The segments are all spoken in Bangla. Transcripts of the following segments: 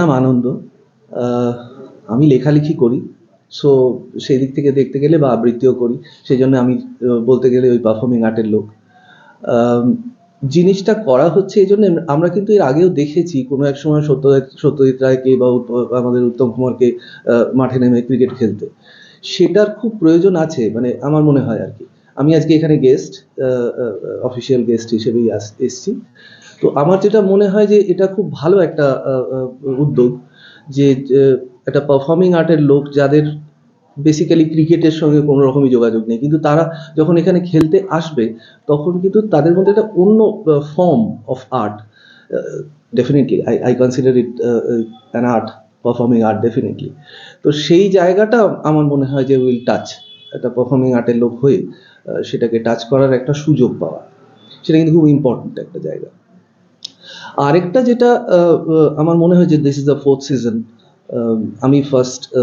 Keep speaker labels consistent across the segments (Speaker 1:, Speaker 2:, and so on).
Speaker 1: নাম আনন্দ। আমি লেখালেখি করি সো সেই দিক থেকে দেখতে গেলে বা আবৃত্তিও করি সেই জন্য আমি বলতে গেলে ওই পারফর্মিং আর্টের লোক। জিনিসটা করা হচ্ছে এই জন্য আমরা কিন্তু এর আগেও দেখেছি, কোনো এক সময় সত্যজিৎ সত্যজিৎ রায়কে বা আমাদের উত্তম কুমারকে মাঠে নেমে ক্রিকেট খেলতে। সেটার খুব প্রয়োজন আছে মানে আমার মনে হয় আর কি। আমি আজকে এখানে গেস্ট অফিসিয়াল গেস্ট হিসেবেই এসছি। তো আমার যেটা মনে হয় যে এটা খুব ভালো একটা উদ্যোগ যে একটা পারফর্মিং আর্টের লোক যাদের বেসিক্যালি ক্রিকেটের সঙ্গে কোনো রকমই যোগাযোগ নেই। কিন্তু তারা যখন এখানে খেলতে আসবে, তখন কিন্তু তাদের মধ্যে একটা অন্য form of art definitely I I consider it an art performing art definitely তো সেই জায়গাটা আমার মনে হয় যে উইল টাচ একটা পারফর্মিং আর্টের লোক হয়ে সেটাকে টাচ করার একটা সুযোগ পাওয়া। সেটা কিন্তু খুব ইম্পর্ট্যান্ট একটা জায়গা। আরেকটা যেটা আমার মনে হয় যে this is the fourth season আমি ফার্স্ট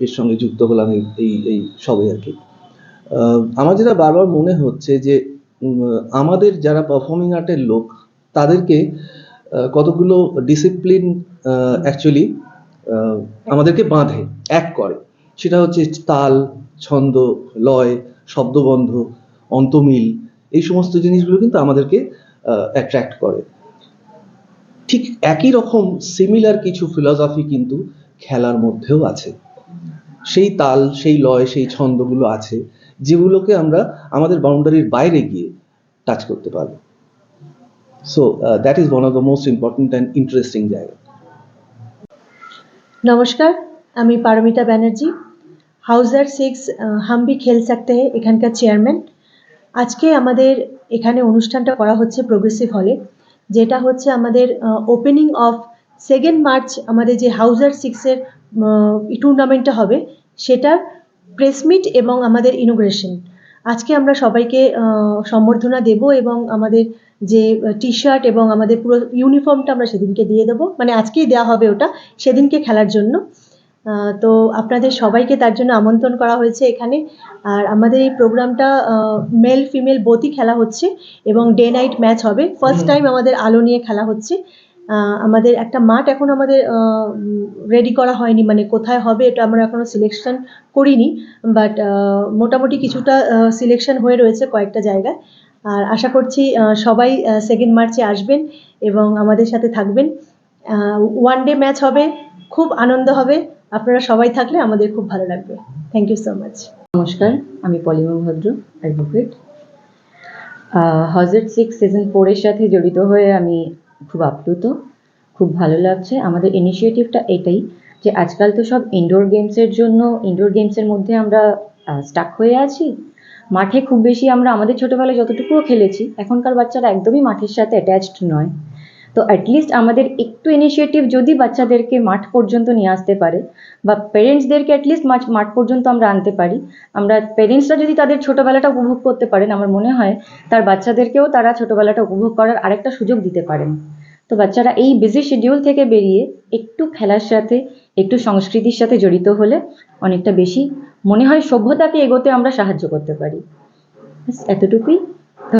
Speaker 1: এর সঙ্গে যুক্ত হলাম এই, এই- সবে আর কি। আমার যেটা বারবার মনে হচ্ছে যে আমাদের যারা পারফর্মিং আর্টের লোক, তাদেরকে কতগুলো ডিসিপ্লিন অ্যাকচুয়ালি আমাদেরকে বাঁধে, এক করে। সেটা হচ্ছে তাল, ছন্দ, লয়, শব্দবন্ধ, অন্তমিল, এই সমস্ত জিনিসগুলো কিন্তু আমাদেরকে অ্যাট্রাক্ট করে। ঠিক একই রকম সিমিলার কিছু ফিলসফি কিন্তু খেলার মধ্যেও আছে। সেই তাল, সেই লয়, সেই ছন্দগুলো আছে, যেগুলোকে আমরা আমাদের বাউন্ডারির বাইরে গিয়ে টাচ করতে পারব। So that is one of the most important and interesting জায়গা।
Speaker 2: নমস্কার, আমি পারমিতা ব্যানার্জি। হাউজার সিক্স হাম্বি খেল সাকতে এখানকার চেয়ারম্যান আজকে আমাদের এখানে অনুষ্ঠানটা করা হচ্ছে প্রোগ্রেসিভ হলে যেটা হচ্ছে আমাদের ওপেনিং অফ সেকেন্ড মার্চ আমাদের যে হাউজার সিক্সের টুর্নামেন্টটা হবে, সেটার প্রেসমিট এবং আমাদের ইনোগ্রেশন আজকে আমরা সবাইকে সম্বর্ধনা দেব এবং আমাদের যে টি শার্ট এবং আমাদের পুরো ইউনিফর্মটা আমরা সেদিনকে দিয়ে দেবো। মানে আজকেই দেওয়া হবে ওটা, সেদিনকে খেলার জন্য। তো আপনাদের সবাইকে তার জন্য আমন্ত্রণ করা হয়েছে এখানে। আর আমাদের এই প্রোগ্রামটা মেল ফিমেল বোথই খেলা হচ্ছে এবং ডে নাইট ম্যাচ হবে। ফার্স্ট টাইম আমাদের আলো নিয়ে খেলা হচ্ছে। আমাদের একটা মাঠ এখন আমাদের রেডি করা হয়নি মানে কোথায় হবে এটা আমরা এখনও সিলেকশন করিনি বাট মোটামুটি কিছুটা সিলেকশন হয়ে রয়েছে কয়েকটা জায়গায়। আর আশা করছি সবাই সেকেন্ড মার্চে আসবেন এবং আমাদের সাথে থাকবেন। ওয়ান ডে ম্যাচ হবে খুব আনন্দ হবে। আপনারা সবাই থাকলে আমাদের খুব ভালো লাগবে। থ্যাংক ইউ সো মাচ
Speaker 3: নমস্কার, আমি পলিমা ভদ্র অ্যাডভোকেট হজেট সিক্স সিজন ফোরের সাথে জড়িত হয়ে আমি খুব আপ্লুত, খুব ভালো লাগছে। আমাদের ইনিশিয়েটিভটা এটাই যে আজকাল তো সব ইনডোর গেমসের জন্য ইনডোর গেমসের মধ্যে আমরা স্টাক হয়ে আছি। মাঠে খুব বেশি আমরা আমাদের ছোটোবেলায় যতটুকুও খেলেছি, এখনকার বাচ্চারা একদমই মাঠের সাথে অ্যাটাচড নয়। তো অ্যাটলিস্ট আমাদের একটু ইনিশিয়েটিভ যদি বাচ্চাদেরকে মাঠ পর্যন্ত নিয়ে আসতে পারে, বা পেরেন্টসদেরকে অ্যাটলিস্ট মাঠ মাঠ পর্যন্ত আমরা আনতে পারি, আমরা পেরেন্টসরা যদি তাদের ছোটোবেলাটা উপভোগ করতে পারেন, আমার মনে হয় তার বাচ্চাদেরকেও তারা ছোটোবেলাটা উপভোগ করার আরেকটা সুযোগ দিতে পারেন। তো বাচ্চারা এই বিজি শিডিউল থেকে বেরিয়ে একটু খেলার সাথে, একটু সংস্কৃতির সাথে জড়িত হলে অনেকটা বেশি মনে হয় সভ্যতাকে এগোতে আমরা সাহায্য করতে পারি। এতটুকুই।